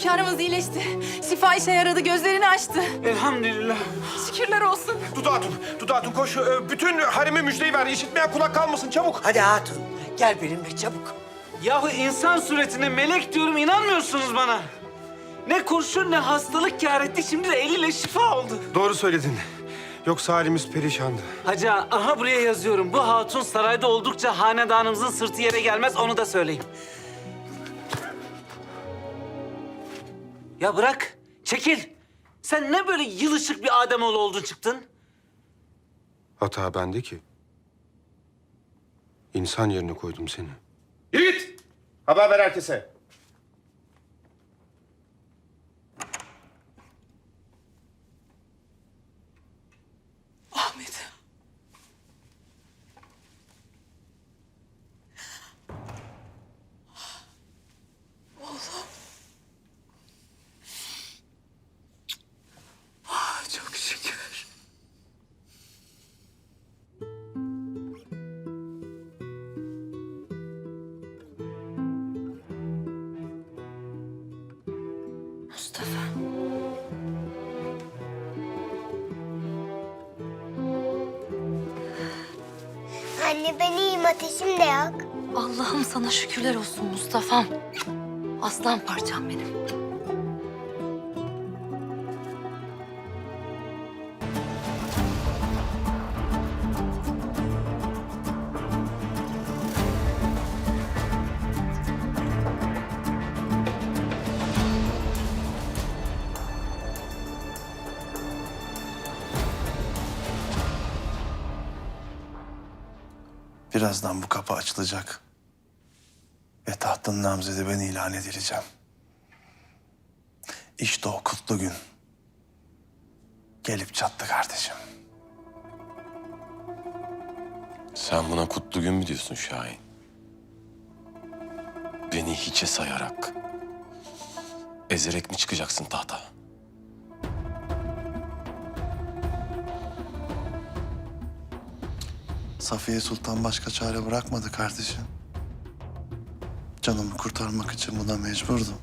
hünkârımız iyileşti. Şifa işe yaradı, gözlerini açtı. Elhamdülillah. Şükürler olsun. Dudu Hatun, Dudu Hatun koş. Ee, Bütün hareme müjdeyi ver. İşitmeyen kulak kalmasın çabuk. Hadi hatun gel benimle çabuk. Yahu insan suretine melek diyorum inanmıyorsunuz bana. Ne kurşun ne hastalık kâr etti şimdi de eliyle şifa oldu. Doğru söyledin. Yoksa halimiz perişandı. Hacı ağa, aha buraya yazıyorum. Bu hatun sarayda oldukça hanedanımızın sırtı yere gelmez onu da söyleyeyim. Ya bırak, çekil. Sen ne böyle yılışık bir Ademoğlu oldun çıktın? Hata bende ki. İnsan yerine koydum seni. Yürü git. Haber ver herkese. Anne ben iyiyim ateşim de yok. Allah'ım sana şükürler olsun Mustafa'm. Aslan parçam benim. Birazdan bu kapı açılacak. Ve tahtın namzedi ben ilan edileceğim. İşte o kutlu gün. Gelip çattı kardeşim. Sen buna kutlu gün mü diyorsun Şahin? Beni hiçe sayarak, ezerek mi çıkacaksın tahta? Safiye Sultan başka çare bırakmadı kardeşim. Canımı kurtarmak için buna mecburdum.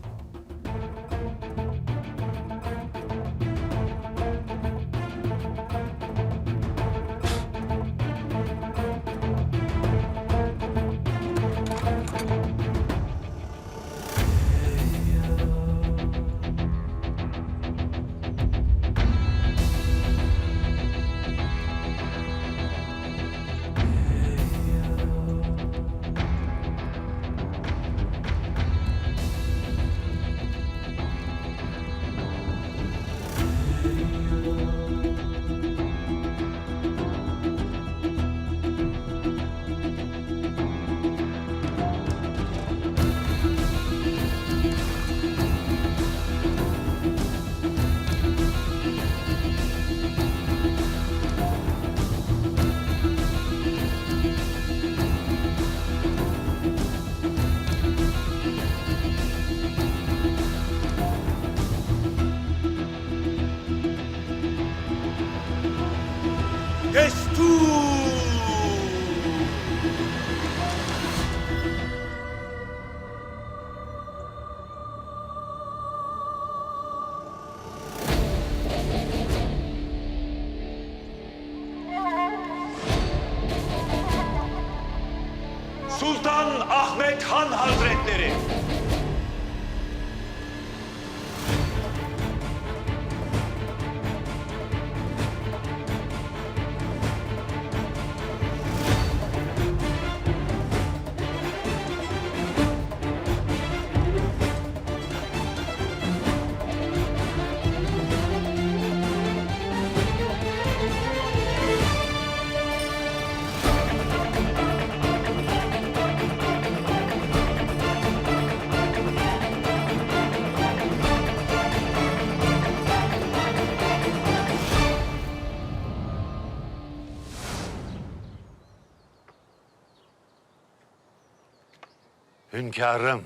Hünkârım,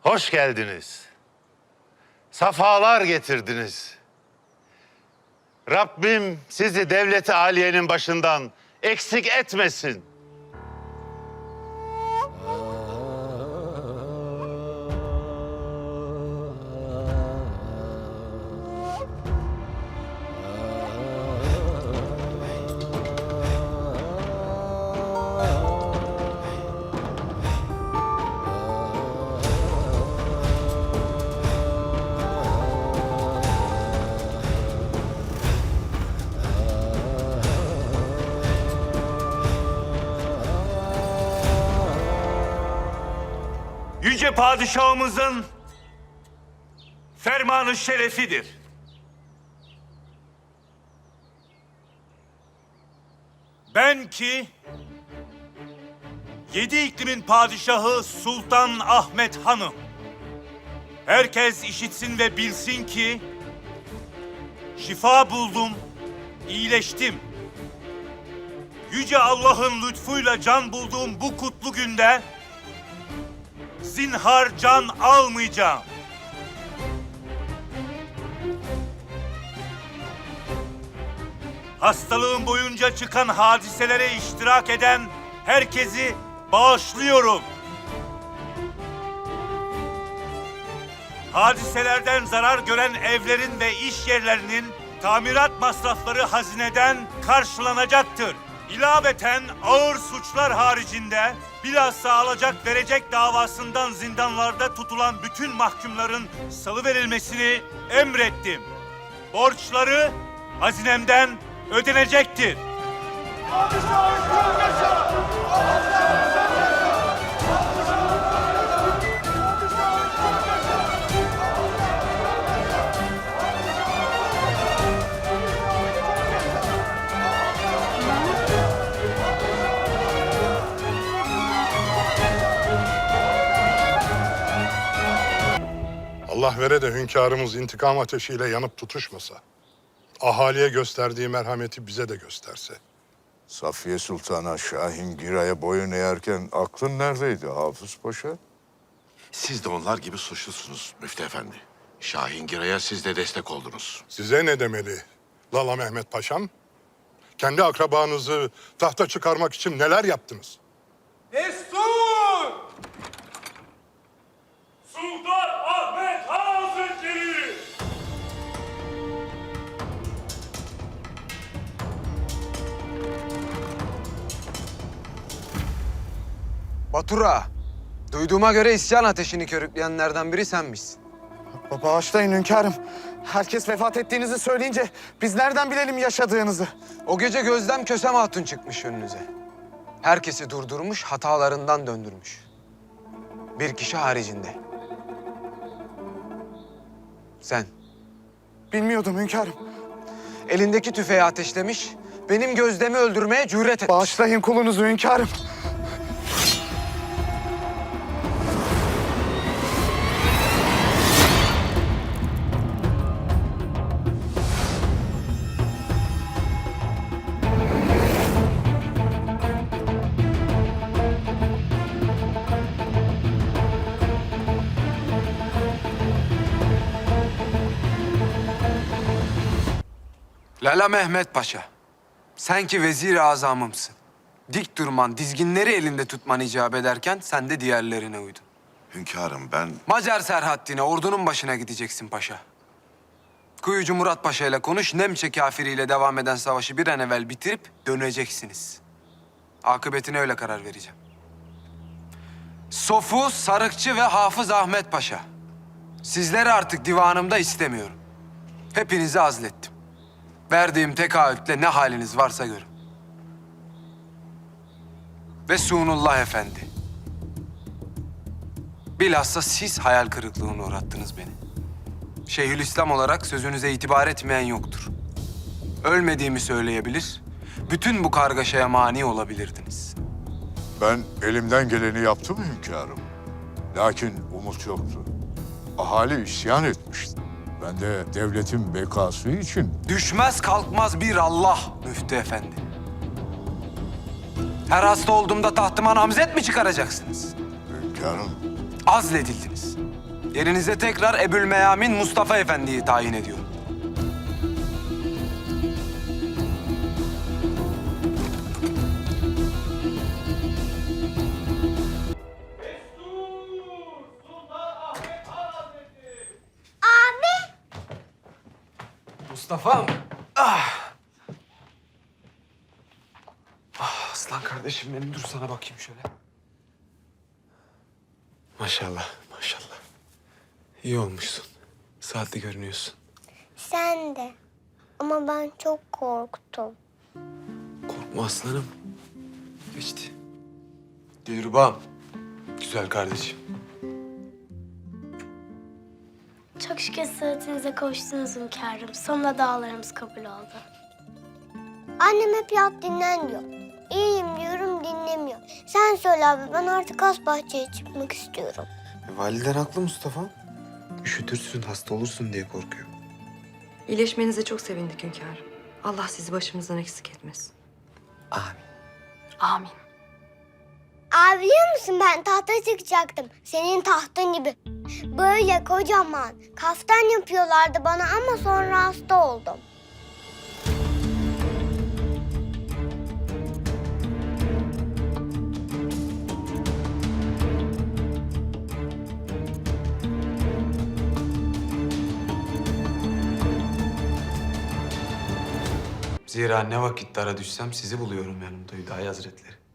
hoş geldiniz. Safalar getirdiniz. Rabbim sizi devleti aliyenin başından eksik etmesin. Yüce padişahımızın fermanı şerefidir. Ben ki yedi iklimin padişahı Sultan Ahmet Hanım. Herkes işitsin ve bilsin ki şifa buldum, iyileştim. Yüce Allah'ın lütfuyla can bulduğum bu kutlu günde zinhar can almayacağım. Hastalığım boyunca çıkan hadiselere iştirak eden herkesi bağışlıyorum. Hadiselerden zarar gören evlerin ve iş yerlerinin tamirat masrafları hazineden karşılanacaktır. İlaveten ağır suçlar haricinde bilhassa alacak verecek davasından zindanlarda tutulan bütün mahkumların salı verilmesini emrettim. Borçları hazinemden ödenecektir. Allah vere de hünkârımız intikam ateşiyle yanıp tutuşmasa. Ahaliye gösterdiği merhameti bize de gösterse. Safiye Sultan'a Şahin Giray'a boyun eğerken aklın neredeydi Hafız Paşa? Siz de onlar gibi suçlusunuz Müftü Efendi. Şahin Giray'a siz de destek oldunuz. Size ne demeli Lala Mehmet Paşam? Kendi akrabanızı tahta çıkarmak için neler yaptınız? Sultan Batura, duyduğuma göre isyan ateşini körükleyenlerden biri senmişsin. Bağışlayın hünkârım. Herkes vefat ettiğinizi söyleyince biz nereden bilelim yaşadığınızı? O gece Gözlem Kösem Hatun çıkmış önünüze. Herkesi durdurmuş, hatalarından döndürmüş. Bir kişi haricinde. Sen. Bilmiyordum hünkârım. Elindeki tüfeği ateşlemiş, benim Gözlem'i öldürmeye cüret et. Bağışlayın kulunuzu hünkârım. Lala Mehmet Paşa, sen ki vezir-i azamımsın. Dik durman, dizginleri elinde tutman icap ederken sen de diğerlerine uydun. Hünkârım ben Macar Serhaddin'e ordunun başına gideceksin paşa. Kuyucu Murat Paşa ile konuş, Nemçe kafiriyle devam eden savaşı bir an evvel bitirip döneceksiniz. Akıbetine öyle karar vereceğim. Sofu, Sarıkçı ve Hafız Ahmet Paşa. Sizleri artık divanımda istemiyorum. Hepinizi azlettim. Verdiğim tekaütle ne haliniz varsa görün. Ve Sunullah Efendi. Bilhassa siz hayal kırıklığına uğrattınız beni. Şeyhülislam olarak sözünüze itibar etmeyen yoktur. Ölmediğimi söyleyebilir, bütün bu kargaşaya mani olabilirdiniz. Ben elimden geleni yaptım hünkârım. Lakin umut yoktu. Ahali isyan etmişti. Ben de devletin bekası için Düşmez kalkmaz bir Allah müftü efendi. Her hasta olduğumda tahtıma namzet mi çıkaracaksınız? hünkârım Azledildiniz. Yerinize tekrar Ebülmeyamin Mustafa Efendi'yi tayin ediyorum. Mustafa'm. Ah. Ah, aslan kardeşim benim dur sana bakayım şöyle. Maşallah, maşallah. İyi olmuşsun. Saatli görünüyorsun. Sen de. Ama ben çok korktum. Korkma aslanım. Geçti. Dilrubam. Güzel kardeşim. Çok şükür sıhhatinize kavuştunuz hünkârım. Sonunda dağlarımız kabul oldu. Annem hep yat dinlen diyor. İyiyim diyorum dinlemiyor. Sen söyle abi ben artık az bahçeye çıkmak istiyorum. E, validen haklı Mustafa. Üşütürsün, hasta olursun diye korkuyor. İyileşmenize çok sevindik hünkârım. Allah sizi başımızdan eksik etmesin. Amin. Amin. Abi biliyor musun ben tahta çıkacaktım. Senin tahtın gibi. Böyle kocaman. Kaftan yapıyorlardı bana ama sonra hasta oldum. Zira ne vakit dara düşsem sizi buluyorum yanımda Hüdayi Hazretleri.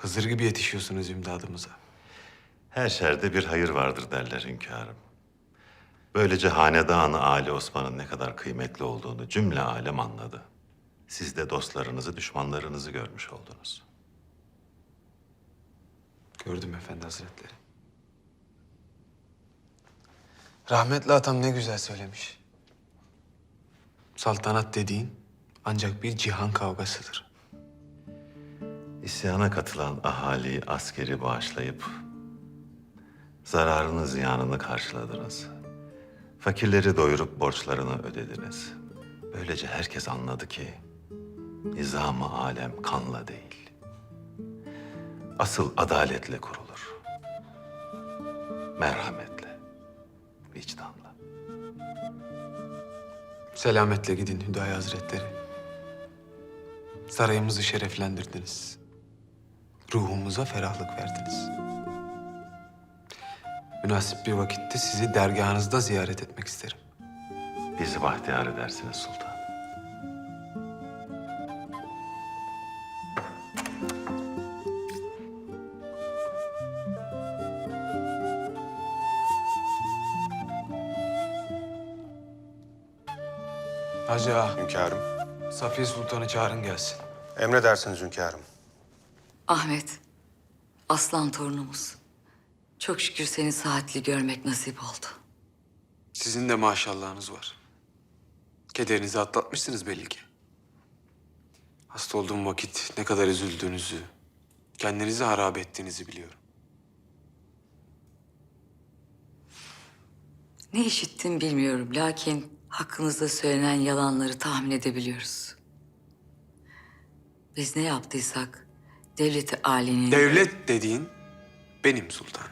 Hızır gibi yetişiyorsunuz imdadımıza. Her şerde bir hayır vardır derler hünkârım. Böylece hanedanı Ali Osman'ın ne kadar kıymetli olduğunu cümle alem anladı. Siz de dostlarınızı, düşmanlarınızı görmüş oldunuz. Gördüm Efendi Hazretleri. Rahmetli atam ne güzel söylemiş. Saltanat dediğin ancak bir cihan kavgasıdır. İsyana katılan ahaliyi askeri bağışlayıp zararını ziyanını karşıladınız. Fakirleri doyurup borçlarını ödediniz. Böylece herkes anladı ki nizam-ı alem kanla değil. Asıl adaletle kurulur. Merhametle, vicdanla. Selametle gidin Hüdayi Hazretleri. Sarayımızı şereflendirdiniz. Ruhumuza ferahlık verdiniz. Münasip bir vakitte sizi dergahınızda ziyaret etmek isterim. Bizi bahtiyar edersiniz sultan. Hacı ağa, Hünkârım. Safiye Sultan'ı çağırın gelsin. Emredersiniz hünkârım. Ahmet, aslan torunumuz. Çok şükür seni saatli görmek nasip oldu. Sizin de maşallahınız var. Kederinizi atlatmışsınız belli ki. Hasta olduğum vakit ne kadar üzüldüğünüzü, kendinizi harap ettiğinizi biliyorum. Ne işittim bilmiyorum lakin hakkınızda söylenen yalanları tahmin edebiliyoruz. Biz ne yaptıysak devleti âlinin... Devlet dediğin benim sultanım.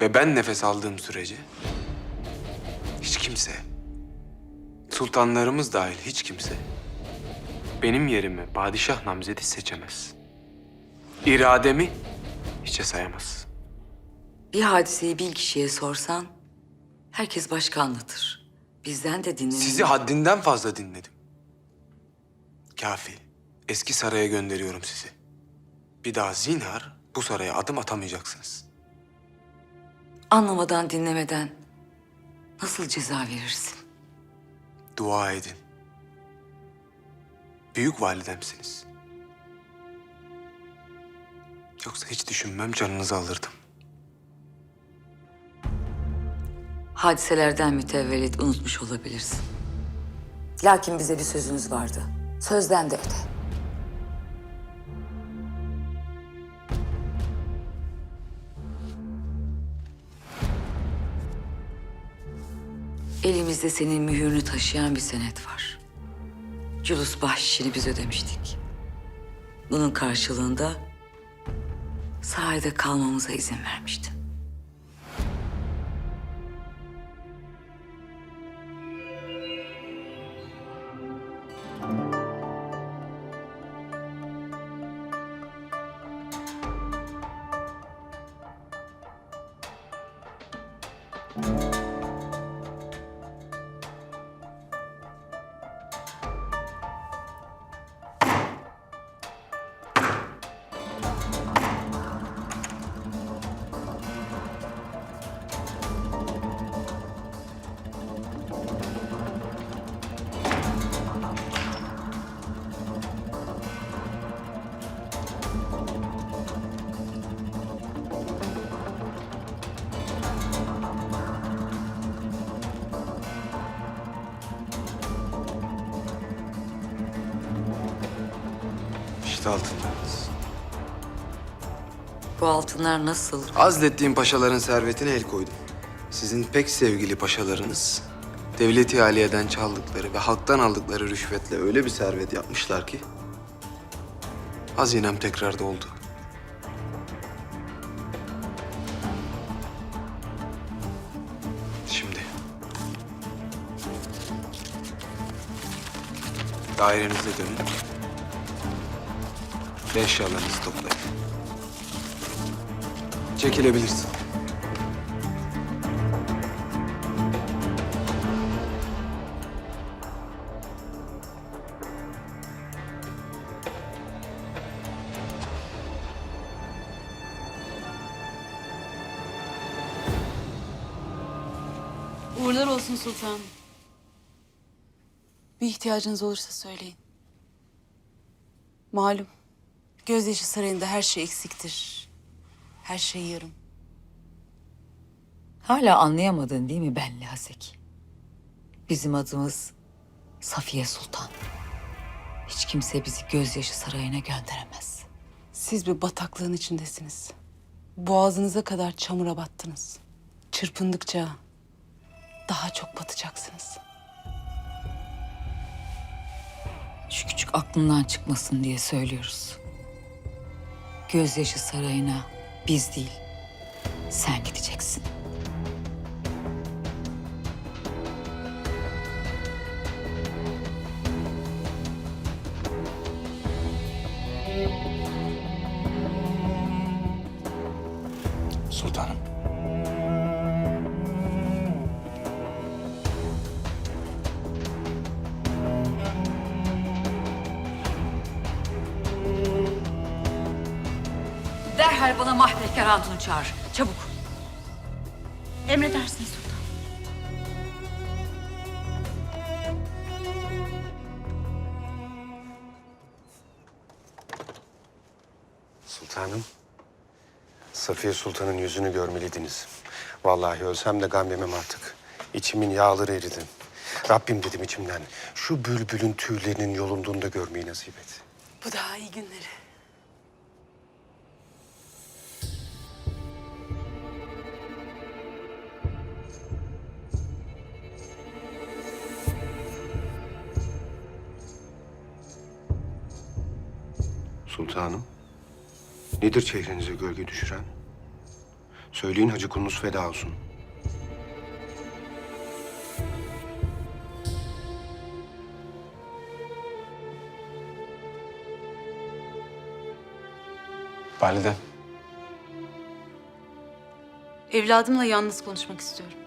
Ve ben nefes aldığım sürece hiç kimse, sultanlarımız dahil hiç kimse benim yerime padişah namzedi seçemez. İrademi hiçe sayamaz. Bir hadiseyi bin kişiye sorsan herkes başka anlatır. Bizden de dinlenin. Sizi haddinden fazla dinledim. Kafi. Eski saraya gönderiyorum sizi. Bir daha zinhar bu saraya adım atamayacaksınız. Anlamadan dinlemeden nasıl ceza verirsin? Dua edin. Büyük validemsiniz. Yoksa hiç düşünmem canınızı alırdım. Hadiselerden mütevellit unutmuş olabilirsin. Lakin bize bir sözünüz vardı. Sözden de öte. Elimizde senin mühürünü taşıyan bir senet var. Culus bahşişini biz ödemiştik. Bunun karşılığında sarayda kalmamıza izin vermiştin. İşte altınlarınız. Bu altınlar nasıl? Azlettiğim paşaların servetine el koydum. Sizin pek sevgili paşalarınız devleti aliyeden çaldıkları ve halktan aldıkları rüşvetle öyle bir servet yapmışlar ki hazinem tekrar doldu. Şimdi dairenize dönün ve eşyalarınızı toplayın. Çekilebilirsin. Uğurlar olsun sultanım. Bir ihtiyacınız olursa söyleyin. Malum, gözyaşı sarayında her şey eksiktir. Her şey yarım. Hala anlayamadın değil mi Benli Hasek? Bizim adımız Safiye Sultan. Hiç kimse bizi gözyaşı sarayına gönderemez. Siz bir bataklığın içindesiniz. Boğazınıza kadar çamura battınız. Çırpındıkça daha çok batacaksınız. Şu küçük aklından çıkmasın diye söylüyoruz. Gözyaşı sarayına biz değil, sen gideceksin. Sultanım. Derhal bana Mahpekar Hatun'u çağır. Çabuk. Emredersiniz sultanım. Sultanım, Safiye Sultan'ın yüzünü görmeliydiniz. Vallahi ölsem de gam yemem artık. İçimin yağları eridi. Rabbim dedim içimden, şu bülbülün tüylerinin yolunduğunu da görmeyi nasip et. Bu daha iyi günleri. Sultanım, nedir çehrenize gölge düşüren? Söyleyin hacı kulunuz feda olsun. Valide. Evladımla yalnız konuşmak istiyorum.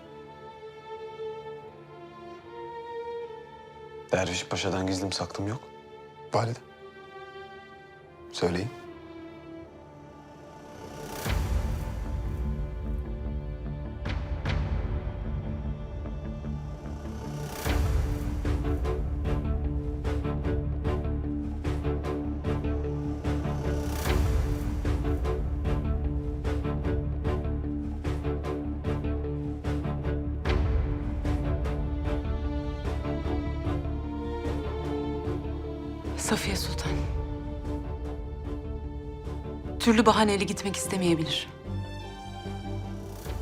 Derviş Paşa'dan gizlim saklım yok. Valide. 对立 Türlü bahaneyle gitmek istemeyebilir.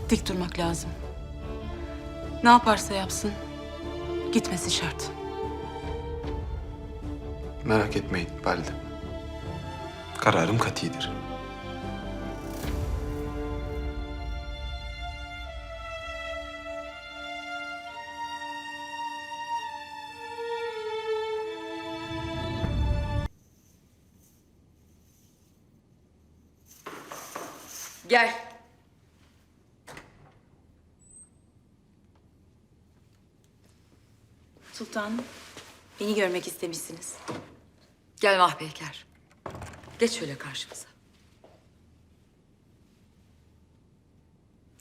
Dik durmak lazım. Ne yaparsa yapsın, gitmesi şart. Merak etmeyin valide. Kararım katidir. Gel. Sultanım, beni görmek istemişsiniz. Gel Mahpeyker. Geç şöyle karşımıza.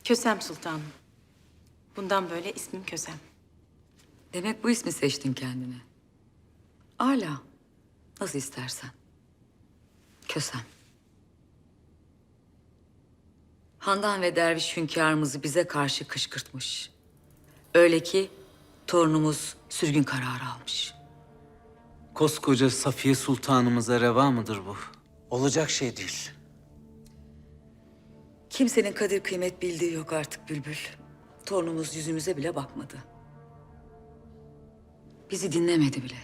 Kösem Sultanım. Bundan böyle ismim Kösem. Demek bu ismi seçtin kendine. Ala. Nasıl istersen. Kösem. Handan ve derviş hünkârımızı bize karşı kışkırtmış. Öyle ki torunumuz sürgün kararı almış. Koskoca Safiye Sultanımıza reva mıdır bu? Olacak şey değil. Kimsenin kadir kıymet bildiği yok artık Bülbül. Torunumuz yüzümüze bile bakmadı. Bizi dinlemedi bile.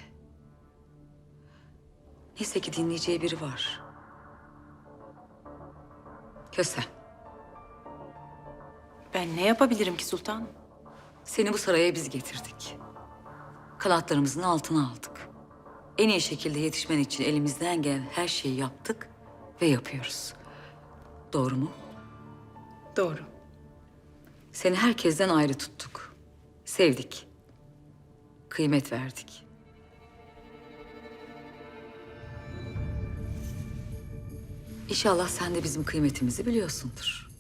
Neyse ki dinleyeceği biri var. Kösem, Ben ne yapabilirim ki sultanım? seni bu saraya biz getirdik. Kanatlarımızın altına aldık. En iyi şekilde yetişmen için elimizden gelen her şeyi yaptık ve yapıyoruz. Doğru mu? Doğru. Seni herkesten ayrı tuttuk. Sevdik. Kıymet verdik. İnşallah sen de bizim kıymetimizi biliyorsundur.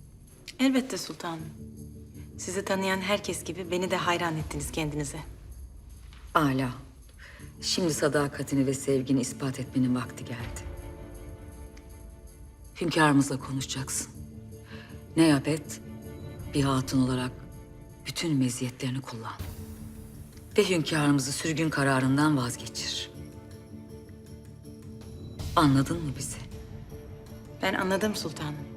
Elbette sultanım. Sizi tanıyan herkes gibi beni de hayran ettiniz kendinize. Ala. Şimdi sadakatini ve sevgini ispat etmenin vakti geldi. Hünkârımızla konuşacaksın. Ne yap et, bir hatun olarak bütün meziyetlerini kullan. Ve hünkârımızı sürgün kararından vazgeçir. Anladın mı bizi? Ben anladım sultanım.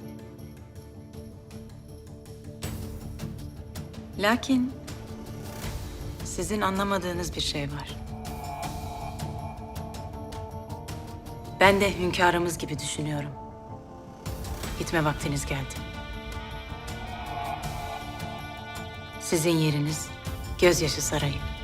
Lakin sizin anlamadığınız bir şey var. Ben de hünkârımız gibi düşünüyorum. Gitme vaktiniz geldi. Sizin yeriniz gözyaşı sarayı.